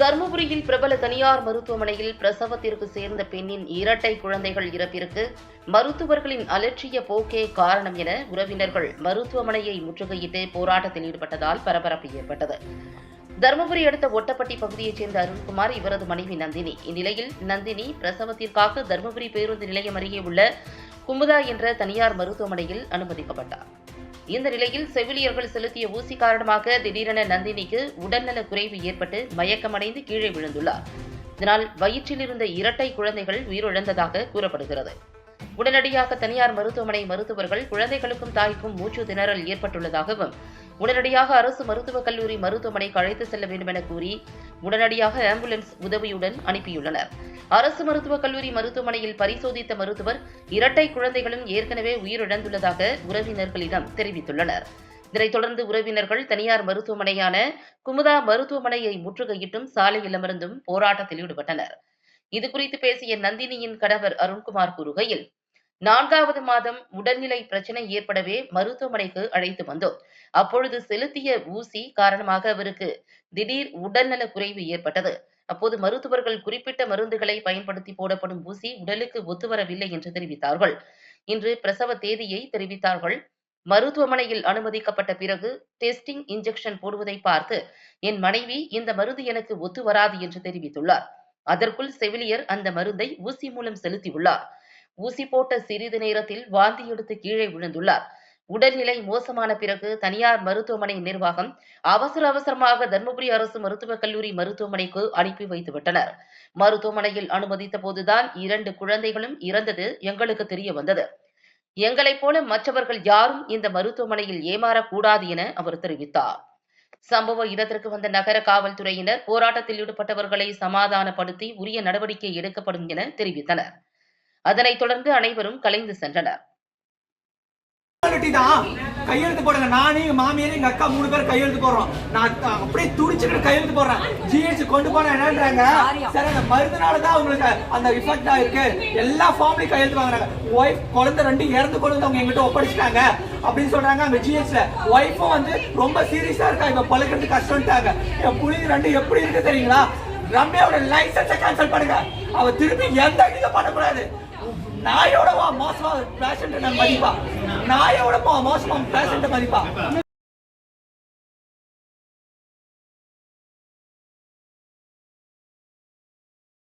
தருமபுரியில் பிரபல தனியார் மருத்துவமனையில் பிரசவத்திற்கு சேர்ந்த பெண்ணின் இரட்டை குழந்தைகள் இறப்பிற்கு மருத்துவர்களின் அலட்சிய போக்கே காரணம் என உறவினர்கள் மருத்துவமனையை முற்றுகையிட்டு போராட்டத்தில் ஈடுபட்டதால் பரபரப்பு ஏற்பட்டது. தருமபுரி அடுத்த ஒட்டப்பட்டி பகுதியைச் சேர்ந்த அருண்குமார் இவரது மனைவி நந்தினி. இந்நிலையில் நந்தினி பிரசவத்திற்காக தருமபுரி பேருந்து நிலையம் அருகே உள்ள குமுதா என்ற தனியார் மருத்துவமனையில் அனுமதிக்கப்பட்டார். இந்த நிலையில் செவிலியர்கள் செலுத்திய ஊசி காரணமாக திடீரென நந்தினிக்கு உடல்நலக் குறைவு ஏற்பட்டு மயக்கமடைந்து கீழே விழுந்துள்ளார். இதனால் வயிற்றில் இருந்த இரட்டை குழந்தைகள் உயிரிழந்ததாக கூறப்படுகிறது. உடனடியாக தனியார் மருத்துவமனை மருத்துவர்கள் குழந்தைகளுக்கும் தாய்க்கும் மூச்சு திணறல் ஏற்பட்டுள்ளதாகவும் உடனடியாக அரசு மருத்துவக் கல்லூரி மருத்துவமனைக்கு அழைத்து செல்ல வேண்டும் என கூறி உடனடியாக ஆம்புலன்ஸ் உதவியுடன் அனுப்பியுள்ளனர். அரசு மருத்துவக் கல்லூரி மருத்துவமனையில் பரிசோதித்த மருத்துவர் இரட்டை குழந்தைகளும் ஏற்கனவே உயிரிழந்துள்ளதாக உறவினர்களிடம் தெரிவித்துள்ளனர். இதனைத் தொடர்ந்து உறவினர்கள் தனியார் மருத்துவமனையான குமுதா மருத்துவமனையை முற்றுகையிட்டும் சாலையில் அமர்ந்தும் போராட்டத்தில் ஈடுபட்டனர். இதுகுறித்து பேசிய நந்தினியின் கணவர் அருண்குமார் கூறுகையில் நான்காவது மாதம் உடல்நிலை பிரச்சனை ஏற்படவே மருத்துவமனைக்கு அழைத்து வந்தோம். அப்பொழுது செலுத்திய ஊசி காரணமாக அவருக்கு திடீர் உடல்நல குறைவு ஏற்பட்டது. அப்போது மருத்துவர்கள் குறிப்பிட்ட மருந்துகளை பயன்படுத்தி போடப்படும் ஊசி உடலுக்கு ஒத்துவரவில்லை என்று தெரிவித்தார்கள். இன்று பிரசவ தேதியை தெரிவித்தார்கள். மருத்துவமனையில் அனுமதிக்கப்பட்ட பிறகு டெஸ்டிங் இன்ஜெக்ஷன் போடுவதை பார்த்து என் மனைவி இந்த மருந்து எனக்கு ஒத்து வராது என்று தெரிவித்துள்ளார். அதற்குள் செவிலியர் அந்த மருந்தை ஊசி மூலம் செலுத்தியுள்ளார். ஊசி போட்ட சிறிது நேரத்தில் வாந்தி எடுத்து கீழே விழுந்துள்ளார். உடல்நிலை மோசமான பிறகு தனியார் மருத்துவமனை நிர்வாகம் அவசர அவசரமாக தர்மபுரி அரசு மருத்துவக் கல்லூரி மருத்துவமனைக்கு அனுப்பி வைத்துவிட்டனர் மருத்துவமனையில் அனுமதித்த போதுதான் இரண்டு குழந்தைகளும் இறந்தது எங்களுக்கு தெரிய வந்தது. எங்களைப் போல மற்றவர்கள் யாரும் இந்த மருத்துவமனையில் ஏமாறக்கூடாது என அவர் தெரிவித்தார். சம்பவ இடத்திற்கு வந்த நகர காவல்துறையினர் போராட்டத்தில் ஈடுபட்டவர்களை சமாதானப்படுத்தி உரிய நடவடிக்கை எடுக்கப்படும் என தெரிவித்தனர். அதனைத் தொடர்ந்து அனைவரும் கலைந்து சென்றனர். தான் கையெழுத்து போடுங்க. நானே எங்க மாமியார் எங்க அக்கா மூணு பேர் கையெழுத்து போடுறோம். நான் அப்படியே துடிச்சுட்டு கையெழுத்து போடுறேன். ஜிஹெச் கொண்டு போனா என்னன்றாங்க? சார் அந்த மருந்துனால தான் உங்களுக்கு அந்த இஃபெக்ட் ஆயிருக்கு. எல்லா ஃபார்ம்லயும் கையெழுத்து வாங்குறாங்க. ஒய்ஃப் குழந்தை ரெண்டு இறந்து கொண்டு வந்து அவங்க எங்கிட்ட ஒப்படைச்சிட்டாங்க. அப்படின்னு சொல்றாங்க அங்க ஜிஹெச்ல ஒய்ஃபும் வந்து ரொம்ப சீரியஸா இருக்கா? இப்ப பழுக்கிறது கஷ்டம்ட்டாங்க. என் புளி ரெண்டு எப்படி இருக்கு தெரியுங்களா? ரம்யாவோட லைசன்ஸை கேன்சல் பண்ணுங்க. அவ திருப்பி எந்த இதை பண்ணக்கூடாது. நாயோட வா மோசமா பேஷண்ட் மதிப்பா. நாயோட மோசமா பேஷண்ட் மதிப்பா.